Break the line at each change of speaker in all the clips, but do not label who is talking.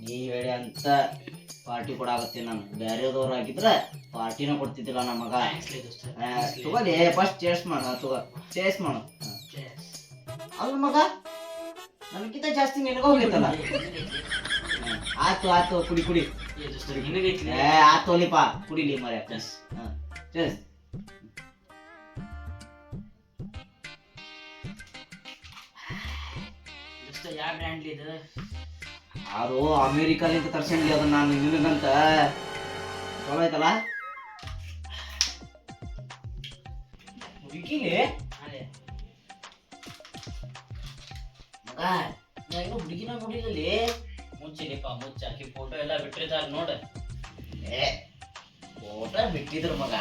ನೀ ಹೇಳಿ ಅಂತ ಪಾರ್ಟಿ ಕೊಡಾಕತ್ತೀನಿ ನಾನು. ಬೇರೆದವ್ರು ಆಗಿದ್ರೆ ಪಾರ್ಟಿನ ಕೊಡ್ತಿದ್ದಿಲ್ಲ ನಮ್ಮ ಮಗ. ಆ, ತಗೋಲಿ ಫಸ್ಟ್ ಚೇಸ್ ಮಾಡ ತಗೋ. ಚೇಸ್ ಮಾಡು. ಅಲ್ಲ ಮಗ ನನಗಿಂತ ಜಾಸ್ತಿ ನಿನಗ ಹೋಗಿತ್ತಲ್ಲ ಆತು ಆತು ಕುಡಿ ಕುಡಿ. ಏ ಆತು ಒಲಿಪ ಕುಡಿಲಿ ಮರ ಚೇಸ್
ಯಾವ ಬ್ರ್ಯಾಂಡ್ ಇದು?
ಅದು ಅಮೇರಿಕಾಲಿಂದ ತರ್ಸಂಡಿ ಅದನ್ನ ನಾನು ನಿನಗಂತ. ಚಲೋ ಐತಲ್ಲ ಹುಡುಗಿಲಿ ಮಗ ನಾ ಇನ್ನು ಹುಡುಗಿನ ನೋಡಿದಲ್ಲಿ
ಮುಚ್ಚಿಲಿಪ್ಪ ಮುಚ್ಚ ಆಕಿ ಫೋಟೋ ಎಲ್ಲ ಬಿಟ್ಟಿದ್ದಾರೆ ನೋಡ.
ಏ ಫೋಟೋ ಬಿಟ್ಟಿದ್ರು ಮಗ.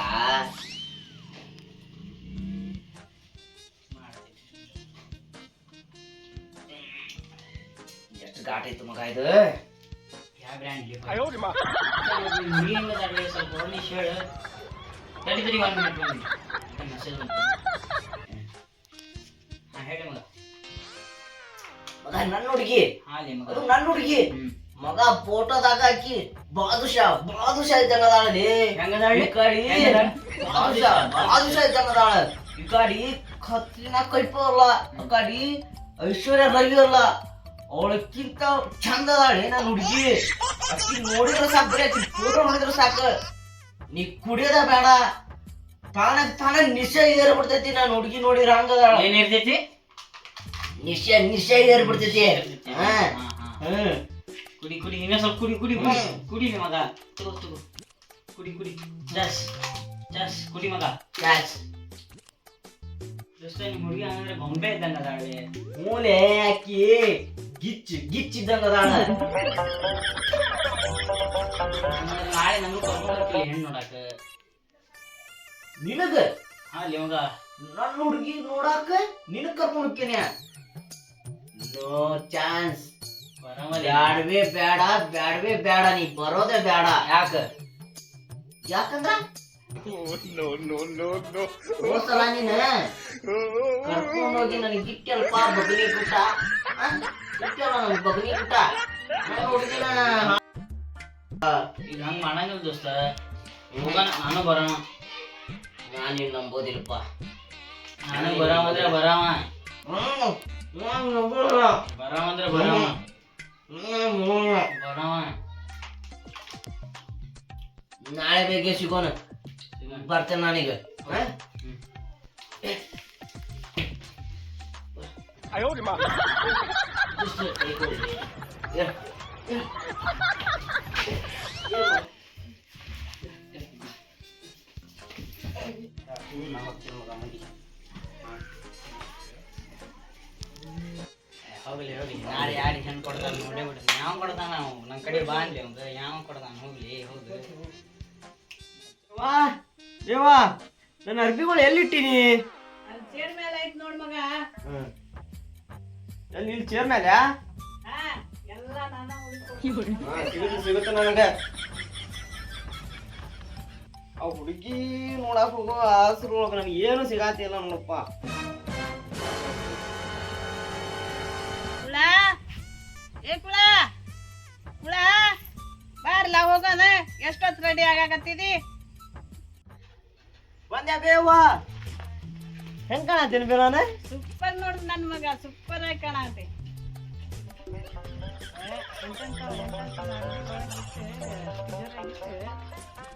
ಎಷ್ಟು ಘಾಟ್ ಐತು ಮಗ ಇದು.
ಯಾವ ಬ್ರ್ಯಾಂಡ್ ಸ್ವಲ್ಪ ವರ್ಣಿಸ್ ಹೇಳು. ತಡಿದ್ರಿ ಒನ್ ಮಿನಿಟ್ ಒಂದು ಮೆಸೇಜ್ ಬಂತು. ಹಾ ಹೇಳಿ ಮಗ.
ಮಗ ನನ್ನ ಹುಡುಗಿ.
ಹಾಲಿ ಮಗ.
ಅದು ನನ್ನ ಹುಡುಗಿ.
ಹ್ಮ್.
ಮಗ ಫೋಟೋದಾಗ ಹಾಕಿ ಬಾದುಷಾ ಬಾದುಷಾ ಇದ್ದಂಗದಾಳಲಿ
ಹೆಂಗದಾಳಿ?
ಈ ಕಡೆ
ಹೆಂಗದಾಳ?
ಬಾದುಷಾ ಬಾದುಷಾ ಇದ್ದಂಗದಾಳ ಈ ಕಡೆ ಕತ್ರಿನಾ ಕೈಪ ಅಲ್ಲ. ಆ ಕಡೆ ಐಶ್ವರ್ಯ ರವಿ ಅಲ್ಲ. ಅವಳಕ್ಕಿಂತ ಚಂದ ಅದಾಳೆ ನನ್ನ ಹುಡುಗಿ. ಅಕ್ಕಿ ನೋಡಿದ್ರೆ ಸಾಕು ಬರೀ ಆಕಿ ಫೋಟೋ ನೋಡಿದ್ರೆ ಸಾಕು. ನೀ ಕುಡಿಯೋದ ಬೇಡ. ತಾನ ತಾನ ನಿಶ್ಚಯ ಏರ್ಬಿಡ್ತೈತಿ ನಾನು ಹುಡುಗಿ ನೋಡಿದ್ರೆ ಹಂಗದಾಳ
ಏನ್ ಇರ್ತೈತಿ
ನಿಶ್ಚಯ ನಿಶ್ಚಯ ಏರ್ಬಿಡ್ತೈತಿ. ಹಾ. ಹ್ಮ್
ಕುಡಿ ಕುಡಿ ಇನ್ನೂ ಸ್ವಲ್ಪ ಕುಡಿ ಕುಡಿ ಕುಡಿ. ಕುಡಿ ಮಗ. ತಗೋ ತಗೋ. ಕುಡಿ ಕುಡಿ. ಜಸ್ ಜಸ್ ಕುಡಿ ಮಗ.
ಕ್ಯಾಚ್
ದೋಸ್ತ ನಿಮ್ ಹುಡುಗಿ ಹಂಗಂದ್ರೆ ಬೊಂಬೆ ಇದ್ದಂಗ ಅದಾಳೆ
ಮೂಲೆ ಅಕ್ಕಿ. ಗಿಚ್ಚ್
ಗಿಚ್ಚಿದ್ದಂಗ ನಾಳೆ ನಮ್ಗೆ ಕರ್ಕೊಂಡು ಹೆಣ್ಣು ನೋಡಾಕ.
ನಿನಗ?
ಅಲ್ಲಿ ಮಗ
ನನ್ನ ಹುಡುಗಿ ನೋಡಾಕ ನಿನಗ್ ಕರ್ಕೊಂಡು ಹೋಗ್ತೇನೆ. No chance. ಬ್ಯಾಡವೇ ಬೇಡ ಬ್ಯಾಡವೇ ಬೇಡ ನೀ ಬರೋದೇ ಬೇಡ ಯಾಕ? ಯಾಕಂದ್ರ? ಹೋಸಲ ನೀನ ಕರ್ಕೊಂಡೋಗಿ ನನಗೆ ಗಿಟ್ಟಲ್ಪ ಬದಲಿ ನನ್ ಬಗನಿ ನನ್ನ ಹುಡುಗಿನ
ಈಗ ಹಂಗ ಮಾಡಂಗಿಲ್ಲ ದೋಸ್ತ. ಹೋಗೋಣ ನಾನು ಬರೋಣ.
ನಾನು ನಿನ್ ನಂಬೋದಿಲ್ಲಪ್ಪ.
ನಾನು ಬರಾಮ ಅಂದ್ರೆ ಬರಾಮ
ಹ್ಮ್ ಬರಾವ ನಾಳೆ
ಬರಾಮ ಸಿಗೋಣ. ಬರ್ತೇನೆ
ನಾನೀಗ. ಹ್ಮ್.
ಬರಾಮ
ನಾಳೆ ಬೇಗ ಸಿಗೋಣ ಬರ್ತೇನೆ ನಾನೀಗ ಹ?
ದೋಸ್ತ, ಕೈ ಕೊಡು.
ಏ, ಏ.
ಹೋಗ್ಲಿ ಹೋಗ್ಲಿ ಯಾರು ಹೆಣ್ಣು ಕೊಡ್ತಾನ ನೋಡೇ ಬಿಡ್ರಿ ಯಾವ ಕೊಡ್ತಾನ ನಾವು ನಮ್ಮ ಕಡೆ ಬಾ ಅಂದ್ಲಿ ಅವ್ನ್ಗೆ. ಯಾವ ಕೊಡ್ತಾನ ಹೋಗ್ಲಿ ಹೌದು
ವಾ ದೇವಾ ನನ್ನ ಅರ್ಬಿಗಳು ಎಲ್ಲಿಟ್ಟಿನಿ ಎಲ್ಲಿ ಇಲ್ಲಿ ಚೇರ್ ಮೇಲೆ
ಹಾ ಎಲ್ಲ ನಾನ ಉಳ್ಕೊಂಡು
ಸಿಗುತ್ತೆ ನನಗೆ ಆ ಹುಡುಗಿ ನೋಡಕ್ ಹೋಗೋ ಆಸರು ಒಳಗೆ ನಮ್ಗೆ ಏನು ಸಿಗಾತಿಲ್ಲ ನೋಡಪ್ಪ.
ಕುಳ? ಏ ಕುಳ? ಕುಳ? ಬಾರ್ಲ ಹೋಗೋಣ. ಎಷ್ಟೊತ್ತು ರೆಡಿ ಆಗಾಕತ್ತಿದಿ?
ಬಂದ್ಯಾ ಬೇವ? ಹೆಂಗ್ ಕಾಣತ್ತೀನಿ ಬಿರಾನ?
ಸೂಪರ್ ನೋಡ್ರಿ ನನ್ ಮಗ ಸೂಪರ್ ಆಗಿ ಕಾಣತಿ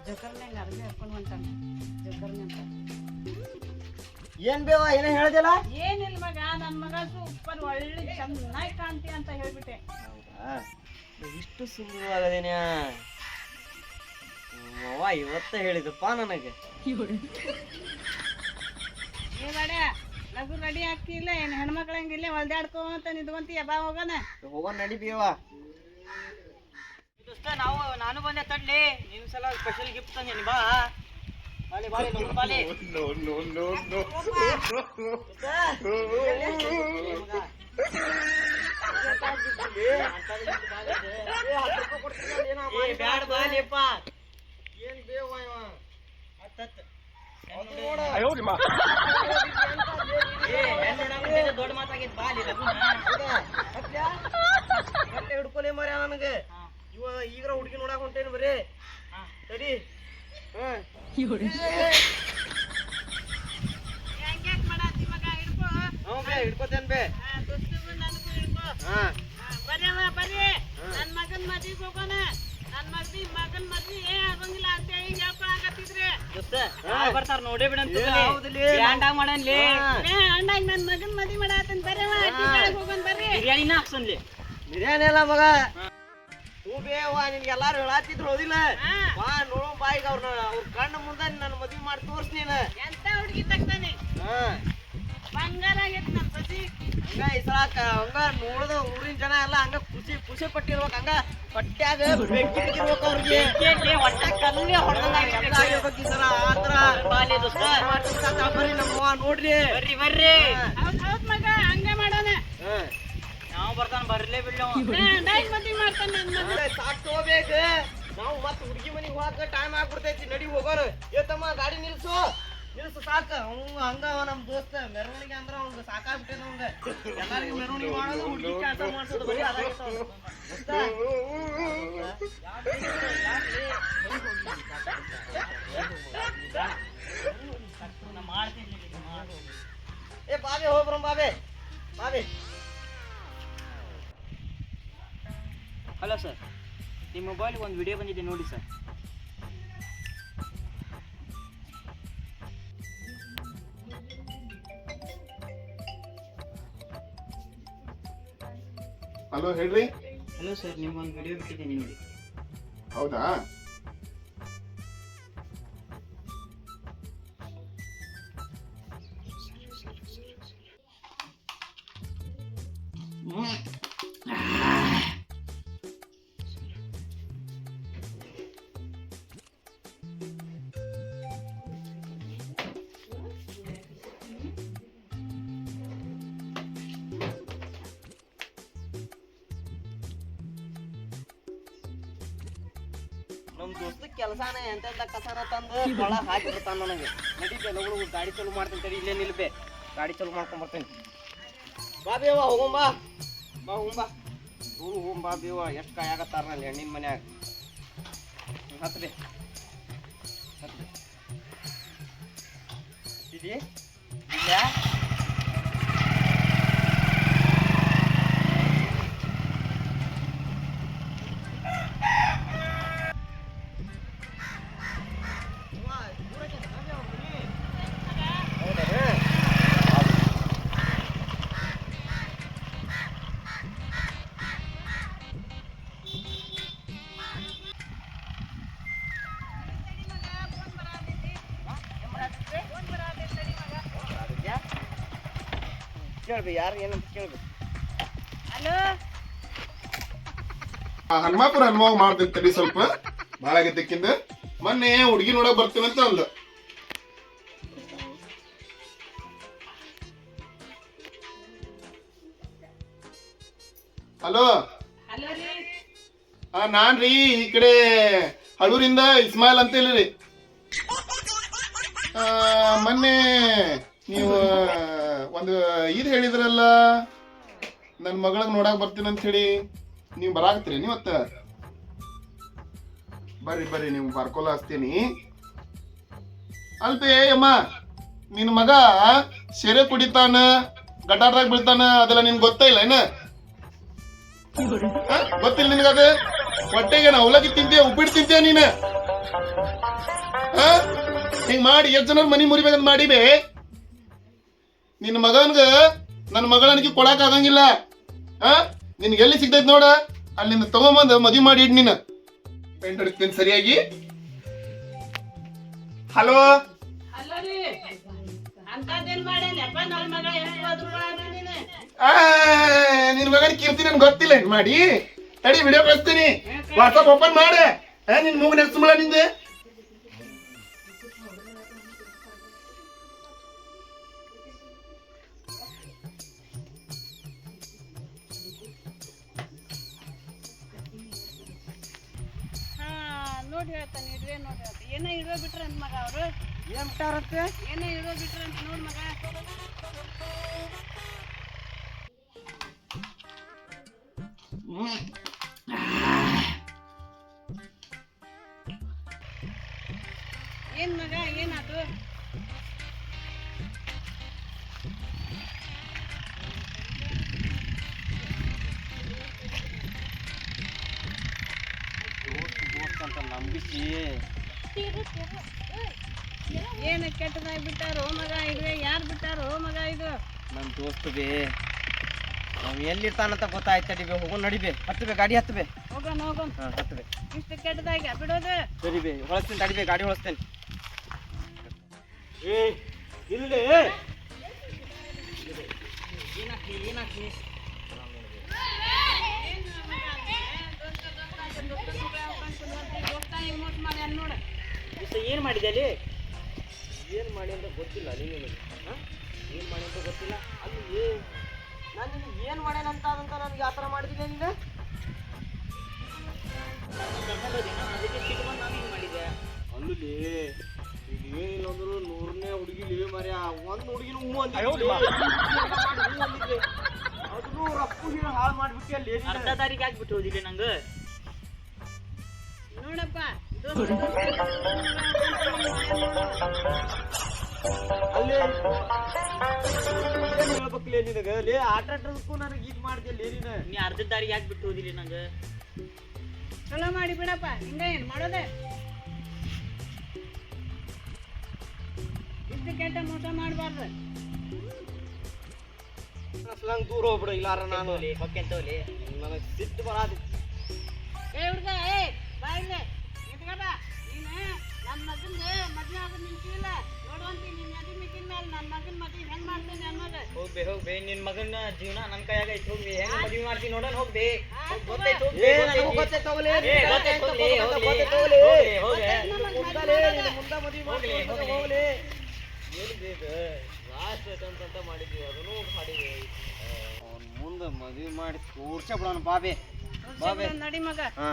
ಜೊಕರ್ನಾಗ ಅರ್ಬಿ ಹಾಕೊಂಡು ಹೊಂಟಾನ ಜೊಕರ್ನಂತ
ಏನ್ ಬೇವ ಏನ ಹೇಳಿದಿಲ್ಲ?
ಏನಿಲ್ಲ ಮಗ ನನ್ ಮಗ ಸೂಪರ್ ಒಳ್ಳೆ ಚೆನ್ನಾಗಿ ಕಾಣ್ತಿ ಅಂತ ಹೇಳ್ಬಿಟ್ಟೆ.
ಇಷ್ಟು ಸುಂದರವಾಗದೇನ? ಅವ್ವ ಇವತ್ತ ಹೇಳಿದಪ್ಪ ನನಗೆ.
ಏ ಬೇಡ ಲಘು ರೆಡಿ ಆಗ್ತಿಲ್ಲ ಏನು ಹೆಣ್ಮಕ್ಳಂಗಿಲ್ಲ ಹೊಲ್ದಾಡ್ಕೊಂತ ನಿಂತ್ಕೊಂತೀಯ? ಬಾ ಹೋಗೋಣ.
ಹೋಗೋಣ ನಡಿ ಬೇವ
ದೋಸ್ತ ನಾವು ನಾನು ಬಂದೆ ತಡ್ಲಿ. ನಿಮ್ ಸಲ ಸ್ಪೆಷಲ್ ಗಿಫ್ಟ್ ತಂದೇನಿ ಬಾ. ಬಾಲಿ ಬಾಲಿ ಲಗು ಬ್ಯಾಡ ಬಾಲಿಪ್ಪ
ಏನ್ ಬೇವ ಇವ?
ಹತ್ತತ್ತು. ದೊಡ್ಡ ಮಾತಾಗಿತ್ತು ಬಾಲಿ?
ಗಟ್ಟಿ ಹಿಡ್ಕೊಲೆ ಮರ ನನಗೆ ಈಗ್ರ ಹುಡುಗಿ ನೋಡಕ್ ಹೊಂಟೇನಿ ಬರೀ ಸರಿ ಹಿಡ್ಕೊತೇನ್ ಬೇ
ಹಾ, ಬರ್ರಿ ನನ್ನ ಬರ್ರಿ ನನ್ ಮಗನ್ ಮದ್ವಿಗ್ ಹೋಗೋಣ
ಬರ್ತಾರ ನೋಡೇ
ಹೌದಲ್ಲಿ?
ಮಾಡನ್ಲಿ.
ಮಗನ್ ಮದಿ ಮಾಡಾತನ್ ಬರ್ರಿ ಕೆಳಗ್ ಬರ್ರಿ.
ಬಿರಿಯಾನಿನ ಹಾಕ್ಸನ್ಲಿ.
ಬಿರಿಯಾನಿ ಅಲ್ಲ ಮಗ. ಹ್ಞೂ ಬೇವಾ ನಿನ್ಗೆ ಎಲ್ಲಾರು ಹೇಳತ್ತಿದ್ರು ಹೋದಿಲ್ಲ?
ಬಾ
ವಾ ನೋಡು ಬಾಯಿಗೆ ಅವ್ರನ್ನ ಅವ್ರ ಕಣ್ಣ ಮುಂದೆ ನನ್ನ ಮದ್ವೆ ಮಾಡಿ ತೋರ್ಸ್ ನೀನು.
ಎಂತ ಹುಡುಗಿ ತಗ್ತಾನೆ
ಹಾ. ಹಂಗ ಈ ಸಲ ಕ- ಹಂಗ ನೋಡ್ದ ಊರಿನ ಜನ ಎಲ್ಲ ಹಂಗ ಖುಷಿ ಖುಷಿ ಪಟ್ಟಿರ್ಬೇಕು ಹಂಗ ಪಟ್ಟ್ಯಾಗ ಬೆಂಕಿ ಬಿದ್ದಿರ್ಬೇಕು ಅವ್ರಿಗೆ
ಹೊಟ್ಟ ಕಲ್ಲೇ ಹೊಡೆದಂಗಾಗೈತಿ.
ಎಲ್ಲ ಆಗಿರ್ಬೇಕು ಈ ಸಲ ಆ ಥರ.
ಬಾಲ್ಯ ದೋಸ್ತ.
ಬರ್ರಿ ನಮ್ಮವ್ವ ನೋಡ್ರಿ.
ಬರ್ರಿ ಬರ್ರಿ.
ಮಗ ಹಂಗ ಮಾಡೋಣ.
ನಾವು ಬರ್ತಾನ ಬರ್ಲೇ ಬಿಡ್ಲಿ
ಸಾಕ್ ನಾವು ಮತ್ತೆ ಹುಡುಗಿ ಮನೆಗೆ ಹೋಗಕ್ಕೆ ಟೈಮ್ ಆಗ್ಬಿಡ್ತೈತಿ. ನಡಿ ಹೋಗೋರು. ಏತಮ್ಮ ಗಾಡಿ ನಿಲ್ಸು. ನಿಲ್ಸು ಸಾಕ. ಅವ್ನು ಹಂಗ ಅವ ನಮ್ ದೋಸ್ತ. ಮೆರವಣಿಗೆ ಅಂದ್ರ ಅವ್ನ್ಗ ಸಾಕಾಗ್ಬಿಟ್ಟೈತೆ ಅವಂಗ ಎಲ್ಲರಿಗೂ ಮೆರವಣಿಗೆ ಮಾಡೋದು ಹುಡುಗಿ ಕೆಲಸ ಮಾಡ್ಸೋದು ಬರೀ
ಮಾಡ್ತೀನಿ.
ಏ ಬಾಬೆ ಬಾಬೆ. ಬಾಬೆ.
ಹಲೋ ಸರ್ ನಿಮ್ಮ ಮೊಬೈಲ್ಗೆ ಒಂದು ವಿಡಿಯೋ ಬಂದಿದೆ ನೋಡಿ ಸರ್
ಹಲೋ ಹೇಳ್ರಿ
ಹಲೋ ಸರ್ ನಿಮ್ಗೊಂದು ವಿಡಿಯೋ ಬಿಟ್ಟಿದ್ದೀನಿ ನೋಡಿ
ಹೌದಾ?
ದೋಸ್ತ ಕೆಲಸನೇ ಎಂತೆಂತ ಕಸನ ತಂದು ಒಳ ಹಾಕಿರ್ತಾನ ನನಗೆ. ನಡೀತೆ ಲಗುಡು ಗಾಡಿ ಚಾಲು ಮಾಡ್ತೀನಿ ತಡಿ, ಇಲ್ಲೇ ನಿಲ್ಬೆ. ಗಾಡಿ ಚಾಲು ಮಾಡ್ಕೊಂಡ್ ಬರ್ತೇನೆ. ಬಾ ಬೇವ, ಹೋಗೋಣ ಬಾ. ಬಾ, ಹೋಗೋಣ ಬಾ. ಊರು ಹೋಗೋಣ ಬಾ ಬೇವ. ಎಷ್ಟು ಕಾಯಾಗತ್ತಾರ ನಲ್ಲಿ ಹೆಣ್ಣಿನ ಮನ್ಯಾಗ? ಹತ್ರಿ ಹತ್ರಿ ಇಲ್ಲ? ಕೇಳ್ಬಿ ಯಾರು ಏನಂತ ಕೇಳ್ಬೇಕು
ಹಲೋ?
ಹನುಮಾಪುರ ಹನುಮಾವ್ ಮಾಡ್ತೀನಿ ತಡಿ ಸ್ವಲ್ಪ. ಭಾಳ ಆಗಿದ್ದಕ್ಕಿಂತ ಮೊನ್ನೆ ಹುಡುಗಿ ನೋಡಕ್ ಬರ್ತೀನಿ ಅಂತ ಅಂದ್ಲು. ಹಲೋ?
ಹಲೋ ರೀ.
ಆ ನಾನ್ ರೀ ಈ ಕಡೆ ಹಳೂರಿಂದ ಇಸ್ಮಾಯಿಲ್ ಅಂತ ಹೇಳಿ ಆ, ಮೊನ್ನೆ ನೀವು, ಒಂದು ಇದು ಹೇಳಿದ್ರಲ್ಲ ನನ್ನ ಮಗಳಗ್ ನೋಡಕ್ ಬರ್ತೀನಿ ಅಂತ ಹೇಳಿ ನೀವು ಬರಾಕತ್ರಿ ನೀವತ್ತ ಬರ್ರಿ ಬರ್ರಿ, ನೀವು ಬರ್ಕೊಲ್ಲ ಹಸ್ತೀನಿ ಅಲ್ಪೇ ಅಮ್ಮ ನಿನ್ನ ಮಗ ಸೆರೆ ಕುಡಿತಾನ ಗಟಾರ್ದಾಗ ಬೀಳ್ತಾನ, ಅದೆಲ್ಲ ನಿನ್ ಗೊತ್ತೇ ಇಲ್ಲ, ಏನ? ಗೊತ್ತಿಲ್ಲ ನಿನಗದ ಹೊಟ್ಟೆಗೆ ನಾ ಅವಲಕ್ಕಿ ತಿಂತೀಯ, ಉಪ್ಪಿಟ್ಟು ತಿಂತೀಯ ನೀನ? ಹಿಂಗ್ ಮಾಡಿ, ಎಷ್ಟ್ ಜನ ಮನಿ ಮುರಿಬೇಕಂತ ಮಾಡಿಬೆ ನಿನ್ನ ಮಗನ್ಗ ನನ್ನ ಮಗಳನಿಗೆ ಕೊಡಕ್ ಆಗಂಗಿಲ್ಲ. ಆ? ನಿನ್ಗೆ ಎಲ್ಲಿ ಸಿಗ್ತೈತಿ ನೋಡ? ಅಲ್ಲಿಂದ ತಗೊಂಬಂದು ಮದಿ ಮಾಡಿ ಇಡ್ ನೀನು. ಪೆಂಟ್ ಹೊಡಿತೀನಿ ಸರಿಯಾಗಿ. ಹಲೋ
ನನ್ ಮಗ
ಮಗನ ಕೀರ್ತಿ ನನ್ಗೆ ಗೊತ್ತಿಲ್ಲ ಮಾಡಿ. ತಡಿ ವಿಡಿಯೋ ಕಳಿಸ್ತೀನಿ. ವಾಟ್ಸಪ್ ಓಪನ್ ಮಾಡ. ನಿನ್ ಮೂಗನ ನೆಕ್ಸ್ಟ್ ಮಾಡ ನಿಂದೆ?
ನೋಡಿ ಹೇಳ್ತಾನೆ ಇದ್ರೆ ನೋಡಿ ಹೇಳ್ತಾನೆ. ಏನೋ ಇರೋ ಬಿಟ್ರ ಅಂತ ಮಗ ಅವರು.
ಏನ್ ಬಿಟ್ಟಾರತ್ತೆ?
ಏನೋ ಇರೋ ಬಿಟ್ರೆ ಅಂತ ನೋಡಿ ಮಗ. ಏನು ಮಗ ಏನಾತು?
ನಂಬಿಸಿ
ಏನ್ ಕೆಟ್ಟದಾಗಿ ಬಿಟ್ಟಾರೋ ಮಗ ಇದು ಯಾರು ಬಿಟ್ಟಾರೋ ಮಗ ಇದು?
ನಮ್ಮ ದೋಸ್ತ್ ಬೇ. ನಾವು ಎಲ್ಲಿರ್ತಾನಂತ ಗೊತ್ತಾಯ್ತು ಅಡಿಬೆ ಹೋಗೋ ನಡಿಬೇ. ಹತ್ತಬೇ ಗಾಡಿ ಹತ್ತಬೇ
ಹೋಗೋಣ ಹೋಗೋಣ.
ಹಾಂ ಹತ್ತಬೇ
ಇಷ್ಟು ಕೆಟ್ಟದಾಗಿ ಬಿಡೋದು.
ಸರಿ ಬೇ ಹೊಳಸ್ತೀನಿ ತಡಿಬೇ ಗಾಡಿ ಹೊಳಸ್ತೇನೆ ಏ ಇಲ್ಲಿ.
ಏನ್ ಮಾಡಿದೆ ಅಲ್ಲಿ?
ಏನು ಮಾಡಿ ಅಂತ ಗೊತ್ತಿಲ್ಲ ನಿನಗೆ. ಹಾಂ? ಏನು ಮಾಡಿ ಅಂತ ಗೊತ್ತಿಲ್ಲ. ಅಲ್ಲಿ ಏ ನಾನು ನಿನಗೆ ಏನು ಮಾಡ್ಯಾನಂತ ಅದಂತ ನನಗೆ ಆ ಥರ ಮಾಡಿದಿಲ್ಲ ನೀನು?
ಅದಕ್ಕೆ ಸಿಟ್ಟು ನಾನು ಏನು ಮಾಡಿದೆ?
ಅಲ್ಲಿ ಏನಿಲ್ಲ ಅಂದ್ರು ನೂರನೇ ಹುಡುಗಿಲಿ ಮರ್ಯ ಒಂದು ಹುಡುಗಿನ ಹೂ
ಅಯ್ಯೋ,
ಅಂದಿದ್ದೆ ಅದನ್ನು ರಪ್ಪು ಹೀರೋ ಹಾಳು ಮಾಡಿಬಿಟ್ಟು ಅಲ್ಲಿ
ಅರ್ಧ ತಾರೀಕು ಆಗ್ಬಿಟ್ಟು ಹೋದಿಲ್ಲ ನಂಗೆ.
ನೋಡಪ್ಪ
ಅಲ್ಲಿ ಹೇಳ್ಬೇಕ್ಲೇ ನಿನಗೆ ಲೇ ಆಟ ಆಟದಕ್ಕೂ ನನಗೆ ಇದು ಮಾಡ್ದೆ ನೀನು
ನೀ ಅರ್ಧ ದಾರಿಗೆ ಯಾಕೆ ಬಿಟ್ಟು ಹೋದಿಲ್ಲ ನಂಗೆ?
ಚಲೋ ಮಾಡಿ ಬಿಡಪ್ಪ ಹಿಂಗ ಏನು ಮಾಡೋದೆ? ಇಷ್ಟು ಕೆಟ್ಟ ಮೋಸ ಮಾಡಬಾರ್ದು.
ಅಸ್ಲಂಗ್ ದೂರ ಹೋಗ್ಬಿಡು ಇಲ್ಲಾರ ನಾನು.
ತೋಲಿ ಹೊಕ್ಕೆನ್ ತೋಲಿ
ನನಗೆ ಸಿಟ್ಟು ಬರಾದಿ.
ಏ ಹುಡ್ಗ ಏ! ನನ್ನ ಮಗಂದು ಮದ್ವೆ ನಿಂತಿಲ್ಲ ನೋಡುವಂತಿ ನಿನ್ನ ಎದಿ ಮಿಕ್ಕಿನ ಮೇಲೆ ನನ್ನ ಮಗನ ಮದ್ವೆ ಹೆಂಗ್ ಮಾಡ್ತೇನೆ ಅನ್ನೋದು.
ಹೋಗ್ಬೇ ಹೋಗ್ಬೇ ನಿನ್ ಮಗನ ಜೀವನ ನನ್ನ ಕೈಯಾಗ ಐತಿ ಹೋಗ್ಬಿ. ಹೆಂಗ್ ಮದ್ವಿ ಮಾಡ್ತೀನಿ ನೋಡೋಣ ಹೋಗ್ಬೇ. ಹೋಗ್ಬೇ ಗೊತ್ತೈತಿ.
ಹೋಗ್ಲೇ
ಹೋಗ್ಲಿ, ಹೋಗ್ಲಿ.
ಹೋಗ್ಲಿ, ಮುಂದ ಮದ್ವೆ
ಹೋಗ್ಲಿ.
ಬೇಕು? ಲಾಸ್ಟ್ ಅಂತ ಮಾಡಿದ್ವಿ ಅದನ್ನು ಮಾಡಿದ್ವಿ. ಅವ್ನ ಮುಂದೆ ಮದ್ವೆ ಮಾಡಿ ಕೂರ್ಸ ಬಿಡೋಣ ಬಾಬೆ. ಬಾಬೆ
ನಡಿ ಮಗ.
ಹಾ.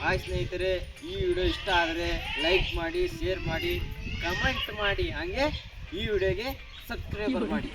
ಹಾಯ್ ಸ್ನೇಹಿತರೆ, ಈ ವಿಡಿಯೋ ಇಷ್ಟ ಆದರೆ ಲೈಕ್ ಮಾಡಿ ಶೇರ್ ಮಾಡಿ ಕಮೆಂಟ್ ಮಾಡಿ, ಹಾಗೆ ಈ ವಿಡಿಯೋಗೆ ಸಬ್ಸ್ಕ್ರೈಬರ್ ಮಾಡಿ.